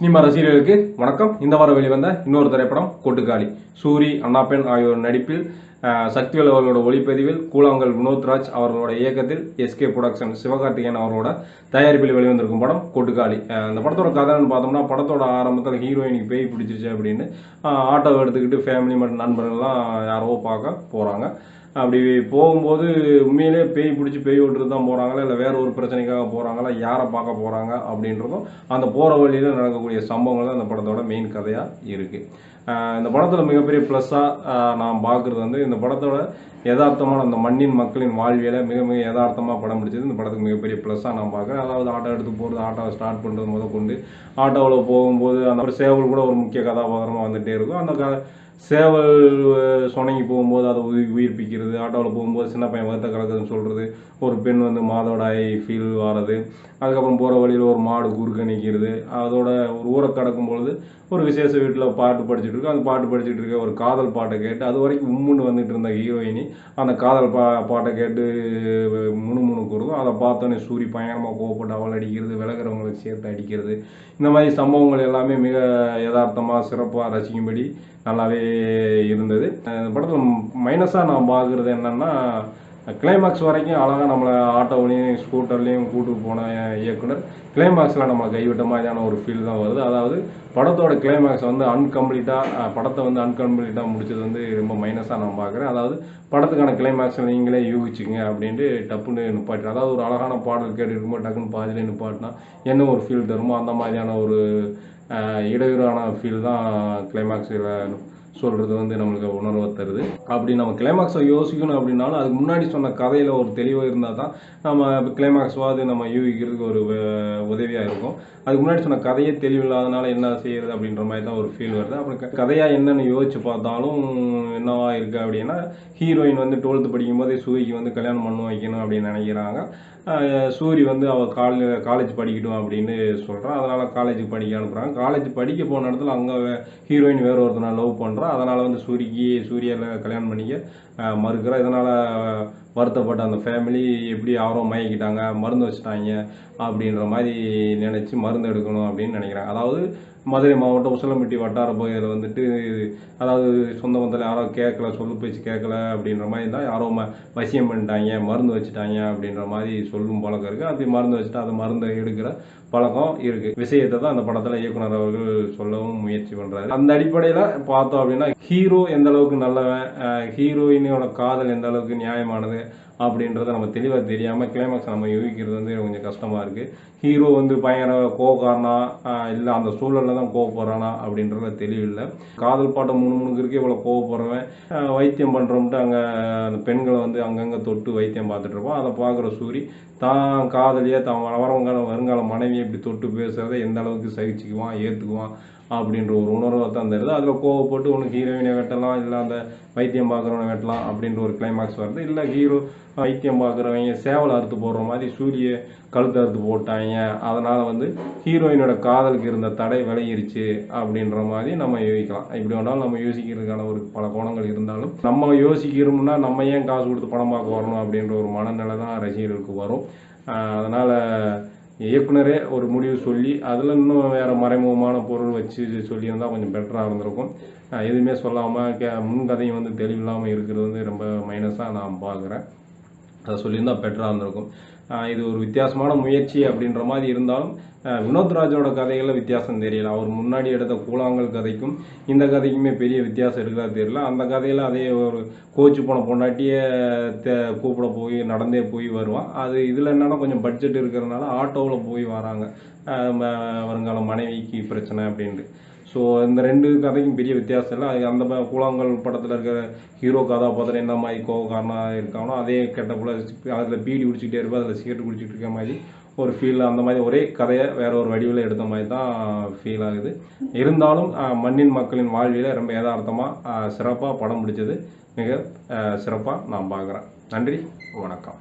Cinema ரசிகர்களுக்கு வணக்கம். இந்த வாரம் வெளிவந்த இன்னொரு திரைப்படம் கொட்டுக்காளி. சூரி அண்ணாப்பெண் ஆகியோர் நடிப்பில் சக்திவேல் அவர்களோட ஒளிப்பதிவில் கூழாங்கல் வினோத்ராஜ் அவர்களோட இயக்கத்தில் எஸ்கே ப்ரொடக்ஷன் சிவகார்த்திகேயன் அவர்களோட தயாரிப்பில் வெளிவந்திருக்கும் படம் கொட்டுக்காளி. அந்த படத்தோட கதைன்னு பார்த்தோம்னா படத்தோட ஆரம்பத்தில் ஹீரோயினுக்கு பேய் பிடிச்சிருச்சு அப்படின்னு ஆட்டோவை ஆட்டோ எடுத்துக்கிட்டு ஃபேமிலி மற்றும் நண்பர்கள்லாம் யாரோ பார்க்க போகிறாங்க அப்படி போகும்போது உண்மையிலே பேய் பிடிச்சி பேய் விட்டுட்டு தான் போகிறாங்களா இல்லை வேற ஒரு பிரச்சனைக்காக போகிறாங்களா யாரை பார்க்க போகிறாங்க அப்படின்றதும் அந்த போகிற வழியில் நடக்கக்கூடிய சம்பவங்கள் தான் இந்த படத்தோட மெயின் கதையாக இருக்குது இந்த படத்தில் மிகப்பெரிய ப்ளஸ்ஸாக நான் பார்க்குறது வந்து இந்த படத்தோட யதார்த்தமான அந்த மண்ணின் மக்களின் வாழ்வியலை மிக மிக யதார்த்தமாக படம் பிடிச்சது. இந்த படத்துக்கு மிகப்பெரிய ப்ளஸ்ஸாக நான் பார்க்குறேன். அதாவது ஆட்டோ எடுத்து போகிறது ஆட்டோவை ஸ்டார்ட் பண்ணுறது முத கொண்டு ஆட்டோவில் போகும்போது அந்த ஒரு சேவல் கூட ஒரு முக்கிய கதாபாத்திரமாக வந்துகிட்டே இருக்கும். அந்த க சேவல் அஹ், போகும்போது அதை உயிர் உயிர்ப்பிக்கிறது ஆட்டோவில் போகும்போது சின்ன பையன் வருத்த கலக்குதுன்னு சொல்கிறது ஒரு பெண் வந்து மாதோடாய் ஃபீல் வர்றது அதுக்கப்புறம் போகிற வழியில் ஒரு மாடு குறுக்க நிற்கிறது அதோட ஒரு ஊரை கடக்கும் பொழுது ஒரு விசேஷ வீட்டில் பாட்டு படிச்சுட்டு இருக்கோம். அந்த பாட்டு படிச்சுட்டு இருக்க ஒரு காதல் பாட்டை கேட்டு அது வரைக்கும் உம்முன்னு வந்துட்டு இருந்த ஹீரோயினி அந்த காதல் பா பாட்டை கேட்டு முணுமுணுக்குறதும் அதை பார்த்தோன்னே சூரி பயங்கரமாக கோவப்பட்டு அவள் அடிக்கிறது விலகிறவங்களுக்கு சேர்த்து அடிக்கிறது. இந்த மாதிரி சம்பவங்கள் எல்லாமே மிக யதார்த்தமாக சிறப்பாக ரசிக்கும்படி நல்லாவே இருந்தது. இந்த படத்தில் மைனஸாக நான் பார்க்குறது என்னென்னா கிளைமாக்ஸ் வரைக்கும் அழகாக நம்மளை ஆட்டோவிலையும் ஸ்கூட்டர்லேயும் கூட்டு போன இயக்குனர். கிளைமாக்ஸில் நம்மளை கைவிட்ட மாதிரியான ஒரு ஃபீல் தான் வருது. அதாவது படத்தோட கிளைமாக்ஸ் வந்து அன்கம்ப்ளீட்டாக படத்தை வந்து அன்கம்ப்ளீட்டாக முடிச்சது வந்து ரொம்ப மைனஸாக நான் பார்க்குறேன். அதாவது படத்துக்கான கிளைமாக்ஸை நீங்களே யூகிச்சிங்க அப்படின்ட்டு டப்புன்னு நிப்பாட்டு அதாவது ஒரு அழகான பாடல் கேட்டு இருக்கும்போது டக்குன்னு பாதிலே நிப்பாட்டினா என்ன ஒரு ஃபீல் தருமோ அந்த மாதிரியான ஒரு இடையூறான ஃபீல் தான் கிளைமாக்ஸில் சொல்கிறது வந்து நம்மளுக்கு உணர்வை தருது. அப்படி நம்ம கிளைமாக்ஸை யோசிக்கணும் அப்படின்னாலும் அதுக்கு முன்னாடி சொன்ன கதையில் ஒரு தெளிவு இருந்தால் தான் நம்ம கிளைமாக்ஸ்வாது நம்ம யூகிக்கிறதுக்கு ஒரு உதவியாக இருக்கும். அதுக்கு முன்னாடி சொன்ன கதையே தெளிவு இல்லாதனால என்ன செய்யறது அப்படின்ற மாதிரி தான் ஒரு ஃபீல் வருது. அப்புறம் கதையாக என்னென்னு யோசிச்சு பார்த்தாலும் என்னவா இருக்கு அப்படின்னா ஹீரோயின் வந்து டுவெல்த்து படிக்கும்போதே சூரிக்கு வந்து கல்யாணம் பண்ண வைக்கணும் அப்படின்னு நினைக்கிறாங்க. சூரி வந்து அவள் காலேஜ் காலேஜ் படிக்கட்டும் அப்படின்னு சொல்கிறான் அதனால் காலேஜுக்கு படிக்க அனுப்புகிறாங்க காலேஜ் படிக்க போன இடத்துல அங்கே ஹீரோயின் வேறு ஒருத்தனை லவ் பண்ணுறா அதனால் வந்து சூரிக்கு சூர்யாவில் கல்யாணம் பண்ணிக்க மறுக்கிறோம் மறுக்கிறா. இதனால் வருத்தப்பட்ட அந்த ஃபேமிலி எப்படி யாரோ மயக்கிட்டாங்க மருந்து வச்சுட்டாங்க அப்படின்ற மாதிரி நினச்சி மருந்து எடுக்கணும் அப்படின்னு நினைக்கிறாங்க அதாவது மதுரை மாவட்டம் உசலம்பட்டி வட்டார பகுதியில் வந்துட்டு அதாவது சொந்த பந்தத்தில் யாரோ கேட்கல சொல்லு பேச்சு கேட்கல அப்படின்ற மாதிரி இருந்தால் யாரோ ம வசியம் பண்ணிட்டாங்க மருந்து வச்சுட்டாங்க அப்படின்ற மாதிரி சொல்லும் பழக்கம் இருக்குது அப்படி மருந்து வச்சுட்டு அந்த மருந்தை எடுக்கிற பழக்கம் இருக்குது விஷயத்தை தான் அந்த படத்தில் இயக்குனர் அவர்கள் சொல்லவும் முயற்சி பண்ணுறாரு அந்த அடிப்படையில் பார்த்தோம் அப்படின்னா ஹீரோ எந்த அளவுக்கு நல்லவன் ஹீரோயினோட காதல் எந்த அளவுக்கு நியாயமானது அப்படின்றத நம்ம தெளிவாக தெரியாமல் கிளைமாக்ஸ் நம்ம யூகிக்கிறது வந்து கொஞ்சம் கஷ்டமாக இருக்குது ஹீரோ வந்து பயங்கர கோவக்காரனா இல்லை அந்த சூழலில் தான் கோவப்படுறானா அப்படின்றத தெளிவில்லை. காதல் பாட்டம் மூணு மூணுக்கு இருக்கே இவ்வளோ கோவப்படுறவன் வைத்தியம் பண்ணுறோம்ட்டு அங்கே அந்த பெண்களை வந்து அங்கங்கே தொட்டு வைத்தியம் பார்த்துட்ருப்போம் அதை பார்க்குற சூரி தான் காதலியே தான் வரவங்கால வருங்கால மனைவியை இப்படி தொட்டு பேசுகிறத எந்த அளவுக்கு சகிச்சுக்குவான் ஏற்றுக்குவான் அப்படின்ற ஒரு உணர்வை தான் தருது. அதில் கோவப்பட்டு ஒன்று ஹீரோயினை வெட்டலாம் இல்லை அந்த வைத்தியம் பார்க்குறவனை வெட்டலாம் அப்படின்ற ஒரு கிளைமாக்ஸ் வருது. இல்லை ஹீரோ வைத்தியம் பார்க்குறவங்க சேவலை அறுத்து போடுற மாதிரி சூரிய கழுத்து அறுத்து போட்டாங்க. அதனால் வந்து ஹீரோயினோட காதலுக்கு இருந்த தடை விலகிருச்சு அப்படின்ற மாதிரி நம்ம யோசிக்கலாம். இப்படி வேணாலும் நம்ம யோசிக்கிறதுக்கான ஒரு பல கோணங்கள் இருந்தாலும் நம்ம யோசிக்கிறோம்னா நம்ம ஏன் காசு கொடுத்து படம் பார்க்க வரணும் அப்படின்ற ஒரு மனநிலை தான் ரசிகர்களுக்கு வரும். அதனால் இயக்குனரே ஒரு முடிவு சொல்லி அதில் இன்னும் வேறு மறைமுகமான பொருள் வச்சு சொல்லியிருந்தால் கொஞ்சம் பெட்டராக இருந்திருக்கும். எதுவுமே சொல்லாமல் கே முன்கதையும் வந்து தெளிவில்லாமல் இருக்கிறது வந்து ரொம்ப மைனஸாக நான் பார்க்குறேன். அதை சொல்லியிருந்தால் பெட்டராக இருந்திருக்கும். இது ஒரு வித்தியாசமான முயற்சி அப்படின்ற மாதிரி இருந்தாலும் வினோத்ராஜோட வினோத் ராஜோட கதைகளில் வித்தியாசம் தெரியல. அவர் முன்னாடி எடுத்த கூழாங்கல் கதைக்கும் இந்த கதைக்குமே பெரிய வித்தியாசம் இருக்கிறதா தெரியல. அந்த கதையில் அதே ஒரு கோச்சு போன பொண்டாட்டியே தே கூப்பிட போய் நடந்தே போய் வருவான். அது இதில் என்னென்னா கொஞ்சம் பட்ஜெட் இருக்கிறதுனால ஆட்டோவில் போய் வராங்க. ம- வருங்கால மனைவிக்கு பிரச்சனை அப்படின்ட்டு. ஸோ இந்த ரெண்டு கதைக்கும் பெரிய வித்தியாசம் இல்லை. அது அந்த ப- கூழாங்கல் படத்தில் இருக்கிற ஹீரோ கதாபாத்திரம் என்ன மாதிரி கோவக்காரனாக இருக்கானோ அதே கெட்ட போல அதில் பீடி குடிச்சிக்கிட்டே இருப்போம் அதில் சிகரெட் குடிச்சிட்டு இருக்க மாதிரி ஒரு ஃபீல் அந்த மாதிரி ஒரே கதையை வேற ஒரு வடிவில் எடுத்த மாதிரி தான் ஃபீல் ஆகுது. இருந்தாலும் மண்ணின் மக்களின் வாழ்வியில் ரொம்ப யதார்த்தமாக சிறப்பாக படம் பிடிச்சது. மிக சிறப்பாக நான் பார்க்குறேன். நன்றி வணக்கம்.